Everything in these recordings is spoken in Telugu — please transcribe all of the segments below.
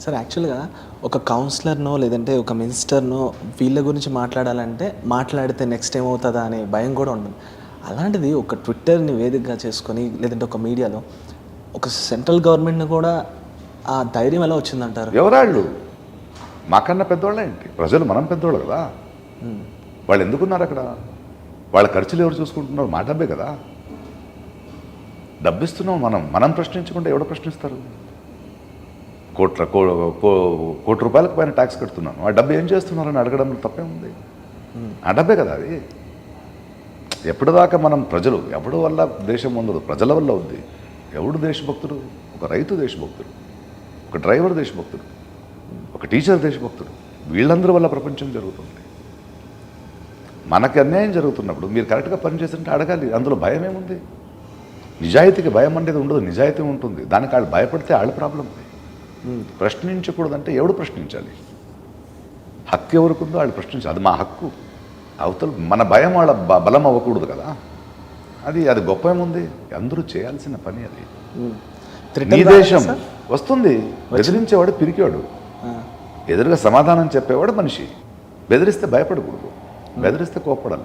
సార్ యాక్చువల్గా ఒక కౌన్సిలర్నో లేదంటే ఒక మినిస్టర్నో వీళ్ళ గురించి మాట్లాడాలంటే మాట్లాడితే నెక్స్ట్ ఏమవుతుందా అనే భయం కూడా ఉంటుంది. అలాంటిది ఒక ట్విట్టర్ని వేదికగా చేసుకొని లేదంటే ఒక మీడియాలో ఒక సెంట్రల్ గవర్నమెంట్ని కూడా ఆ ధైర్యం ఎలా వచ్చిందంటారు? ఎవరాళ్ళు? మాకన్నా పెద్దవాళ్ళే ఏంటి? ప్రజలు మనం పెద్దవాళ్ళు కదా. వాళ్ళు ఎందుకున్నారు అక్కడ? వాళ్ళ ఖర్చులు ఎవరు చూసుకుంటున్నారు? మా డబ్బే కదా. డబ్బిస్తున్నాం మనం. మనం ప్రశ్నించకుండా ఎవడు ప్రశ్నిస్తారు? కోట్ల కోటి రూపాయలకు పైన ట్యాక్స్ కడుతున్నాను. ఆ డబ్బు ఏం చేస్తున్నారని అడగడంలో తప్పే ఉంది. ఆ డబ్బే కదా అది. ఎప్పటిదాకా మనం ప్రజలు ఎవడి వల్ల దేశం ఉండదు ప్రజల వల్ల ఉంది? ఎవడు దేశభక్తుడు? ఒక రైతు దేశభక్తుడు. ఒక డ్రైవర్ దేశభక్తుడు. ఒక టీచర్ దేశభక్తుడు. వీళ్ళందరి వల్ల ప్రపంచం జరుగుతుంది. మనకి అన్యాయం జరుగుతున్నప్పుడు మీరు కరెక్ట్గా పనిచేస్తుంటే అడగాలి. అందులో భయం ఏముంది? నిజాయితీకి భయం అనేది ఉండదు. నిజాయితీ ఉంటుంది. దానికి వాళ్ళు భయపడితే వాళ్ళ ప్రాబ్లం. ప్రశ్నించకూడదంటే ఎవడు ప్రశ్నించాలి? హక్కు ఎవరికుందో వాళ్ళు ప్రశ్నించాలి. అది మా హక్కు. అవతల మన భయం వాళ్ళ బ- బలం అవ్వకూడదు కదా. అది అది గొప్ప ఏముంది అందరూ చేయాల్సిన పని అది. నీ దేశం వస్తుంది. బెదిరించేవాడు పిరికేవాడు. ఎదురుగా సమాధానం చెప్పేవాడు మనిషి. బెదిరిస్తే భయపడకూడదు. బెదిరిస్తే కోప్పడాలి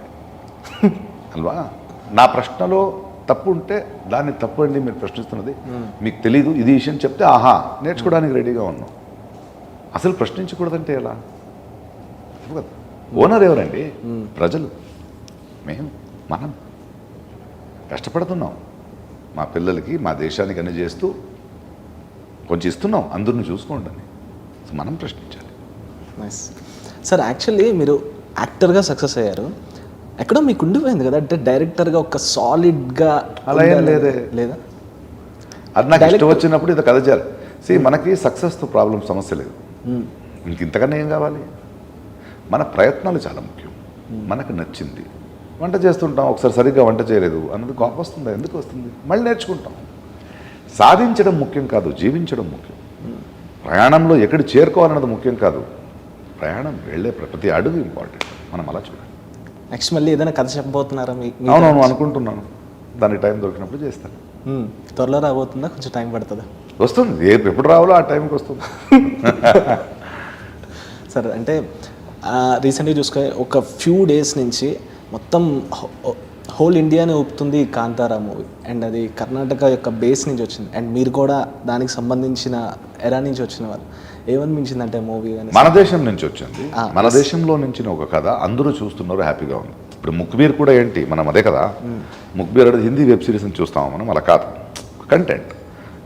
అల్వా? నా ప్రశ్నలో తప్పు ఉంటే దాన్ని తప్పు అండి మీరు ప్రశ్నిస్తున్నది. మీకు తెలీదు ఇది విషయం చెప్తే ఆహా నేర్చుకోవడానికి రెడీగా ఉన్నాం. అసలు ప్రశ్నించకూడదంటే ఎలా? కదా. ఓనర్ ఎవరండి? ప్రజలు. మేము మనం. కష్టపడుతున్నాం. మా పిల్లలకి మా దేశానికి అన్ని చేస్తూ కొంచెం ఇస్తున్నాం. అందరిని చూసుకోండి మనం ప్రశ్నించాలి. సార్ యాక్చువల్లీ మీరు యాక్టర్గా సక్సెస్ అయ్యారు. ఎక్కడో మీకు ఉండిపోయింది కదా అంటే డైరెక్టర్గా ఒక సాలిడ్గా అలా ఏం లేదే. లేదా? అది నాకు ఇష్టం వచ్చినప్పుడు ఇది కథ చేయాలి. సి మనకి సక్సెస్తో ప్రాబ్లం సమస్య లేదు. ఇంక ఇంతకన్నా ఏం కావాలి? మన ప్రయత్నాలు చాలా ముఖ్యం. మనకు నచ్చింది. వంట చేస్తుంటాం ఒకసారి సరిగ్గా వంట చేయలేదు అన్నది కోపం వస్తుందా. ఎందుకు వస్తుంది? మళ్ళీ నేర్చుకుంటాం. సాధించడం ముఖ్యం కాదు జీవించడం ముఖ్యం. ప్రయాణంలో ఎక్కడ చేరుకోవాలన్నది ముఖ్యం కాదు. ప్రయాణం వెళ్ళే ప్రతి అడుగు ఇంపార్టెంట్ మనం అలా చూడాలి. నెక్స్ట్ మళ్ళీ ఏదైనా కథ చెప్పబోతున్నారా మీ అవునవును అనుకుంటున్నాను. దానికి టైం దొరికినప్పుడు చేస్తాను. త్వరలో రాబోతుందా? కొంచెం టైం పడుతుందా? వస్తుంది. ఏ ఎప్పుడు రావాలో ఆ టైంకి వస్తుంది. సార్ అంటే రీసెంట్గా చూసుకొని ఒక ఫ్యూ డేస్ నుంచి మొత్తం హోల్ ఇండియానే ఊపుతుంది కాంతారా మూవీ. అండ్ అది కర్ణాటక యొక్క బేస్ నుంచి వచ్చింది. అండ్ మీరు కూడా దానికి సంబంధించిన ఎరా నుంచి వచ్చిన వాళ్ళు. ఏమనిపించిందంటే మూవీ కానీ మన దేశం నుంచి వచ్చింది. మన దేశంలో నుంచి ఒక కథ అందరూ చూస్తున్నారు హ్యాపీగా ఉంది. ఇప్పుడు ముక్బీర్ కూడా ఏంటి? మనం అదే కదా. ముక్బీర్ అనేది హిందీ వెబ్ సిరీస్ని చూస్తాము మనం అలా కాదు. కంటెంట్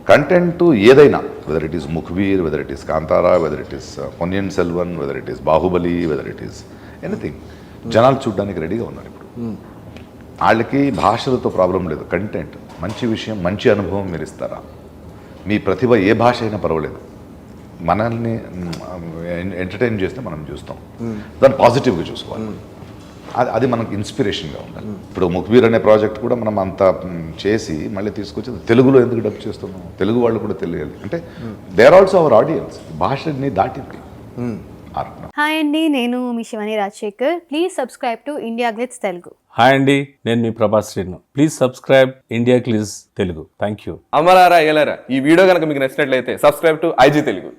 కంటెంట్ ఏదైనా whether it is Mukhbir whether it is Kantara whether it is Ponniyin Selvan whether it is Baahubali whether it is anything జనాలు చూడడానికి రెడీగా ఉన్నారు ఇప్పుడు. వాళ్ళకి భాషలతో ప్రాబ్లం లేదు. కంటెంట్ మంచి విషయం మంచి అనుభవం మీరు ఇస్తారా? మీ ప్రతిభ ఏ భాష అయినా పర్వాలేదు. మనల్ని ఎంటర్టైన్ చేస్తే మనం చూస్తాం. దాన్ని పాజిటివ్గా చూసుకోవాలి. అది అది మనకు ఇన్స్పిరేషన్గా ఉండాలి. ఇప్పుడు ముఖ్బీర్ అనే ప్రాజెక్ట్ కూడా మనం అంత చేసి మళ్ళీ తీసుకొచ్చి తెలుగులో ఎందుకు డబ్ చేస్తున్నాం? తెలుగు వాళ్ళు కూడా తెలియాలి. అంటే they are also our audience భాషని దాటింది. హాయ్ అండి నేను మీ Shivani Rajasekhar. Please subscribe to India glitz Telugu hi అండి నేను మీ Prabhas Srinu. Please subscribe India glitz Telugu thank you అమరారా ఎలారా ఈ వీడియో కనుక మీకు నచ్చినట్లయితే సబ్స్క్రైబ్ టు ఐజీ తెలుగు